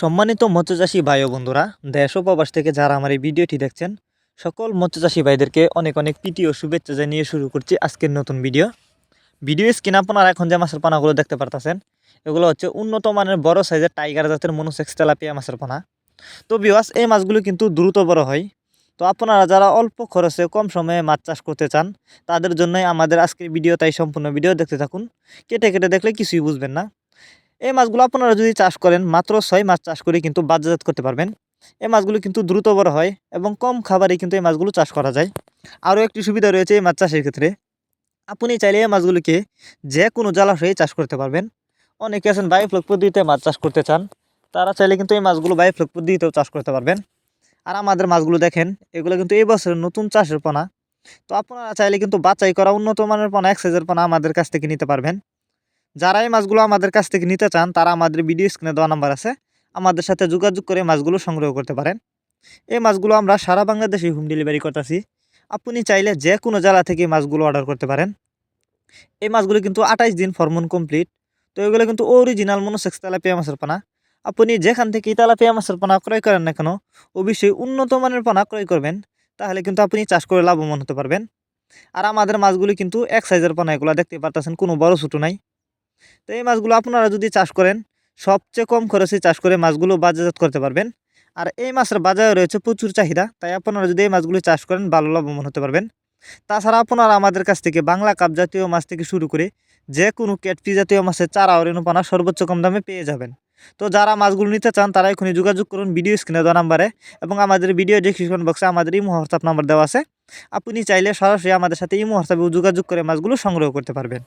সম্মানিত মৎস্যচাষী ভাই ও বন্ধুরা, দেশ ও প্রবাস থেকে যারা আমার এই ভিডিওটি দেখছেন, সকল মৎস্যচাষী ভাইদেরকে অনেক অনেক প্রীতি ও শুভেচ্ছা জানিয়ে শুরু করছি আজকের নতুন ভিডিও। ভিডিও স্ক্রিন আপনারা এখন যে মাছের পানাগুলো দেখতে পারতেছেন, এগুলো হচ্ছে উন্নত মানের বড় সাইজের টাইগার জাতের মনোসেক্স তেলাপিয়া মাছের পানা। তো বিওয়াস এই মাছগুলো কিন্তু দ্রুত বড় হয়। তো আপনারা যারা অল্প খরচে কম সময়ে মাছ চাষ করতে চান, তাদের জন্যই আমাদের আজকের ভিডিও, তাই সম্পূর্ণ ভিডিও দেখতে থাকুন। কেটে কেটে দেখলে কিছুই বুঝবেন না। এই মাছগুলো আপনারা যদি চাষ করেন, মাত্র ছয় মাছ চাষ করে কিন্তু বাজারজাত করতে পারবেন। এই মাছগুলো কিন্তু দ্রুত বড় হয় এবং কম খাবারে কিন্তু এই মাছগুলো চাষ করা যায়। আরও একটি সুবিধা রয়েছে এই মাছ চাষের ক্ষেত্রে। আপনি চাইলে এই মাছগুলিকে যে কোনো জলাশয়ে চাষ করতে পারবেন। অনেকে আছেন বায়োফ্লক পদ্ধতিতে মাছ চাষ করতে চান। তারা চাইলে কিন্তু এই মাছগুলো বায়োফ্লক পদ্ধতিতেও চাষ করতে পারবেন। আর আমাদের মাছগুলো দেখেন, এগুলো কিন্তু এই বছরের নতুন চাষের পোনা। তো আপনারা চাইলে কিন্তু বাছাই করা উন্নত মানের পোনা, এক সাইজের পোনা আমাদের কাছ থেকে নিতে পারবেন। যারা এই মাছগুলো আমাদের কাছ থেকে নিতে চান, তারা আমাদের ভিডিও স্ক্রিনে দেওয়া নাম্বার আছে। আমাদের সাথে যোগাযোগ করে মাছগুলো সংগ্রহ করতে পারেন। এই মাছগুলো আমরা সারা বাংলাদেশে হোম ডেলিভারি করতেছি। আপনি চাইলে যে কোনো জেলা থেকে মাছগুলো অর্ডার করতে পারেন। এই মাছগুলো কিন্তু আঠাইশ দিন ফরমন কমপ্লিট তো এগুলো কিন্তু অরিজিনাল মনোসেক্স তেলাপিয়া মাছের পানা। আপনি যেখান থেকে তেলাপিয়া মাছের পানা ক্রয় করেন না কেন, অবশ্যই উন্নত মানের পানা ক্রয় করবেন। তাহলে কিন্তু আপনি চাষ করে লাভবান হতে পারবেন। আর আমাদের মাছগুলি কিন্তু এক সাইজের পানা, এগুলো দেখতে পারতেছেন, কোনো বড় ছোটো নাই। তো এই মাছগুলো আপনারা যদি চাষ করেন, সবচেয়ে কম খরচে চাষ করে মাছগুলো বাজারজাত করতে পারবেন। আর এই মাছের বাজারে রয়েছে প্রচুর চাহিদা, তাই আপনারা যদি এই মাছগুলো চাষ করেন, ভালো লাভবান হতে পারবেন। তাছাড়া আপনারা আমাদের কাছ থেকে বাংলা কাপ জাতীয় মাছ থেকে শুরু করে যে কোনো ক্যাটফি জাতীয় মাছের চারা অরেনুপানা সর্বোচ্চ কম দামে পেয়ে যাবেন। তো যারা মাছগুলো নিতে চান, তারা এখনই যোগাযোগ করুন ভিডিও স্ক্রিনে দেওয়া নাম্বারে এবং আমাদের ভিডিও ডিসক্রিপশন বক্সে আমাদের ইমো হোয়াটসঅ্যাপ নাম্বার দেওয়া আছে। আপনি চাইলে সরাসরি আমাদের সাথে ইমো হোয়াটসঅ্যাপে যোগাযোগ করে মাছগুলো সংগ্রহ করতে পারবেন।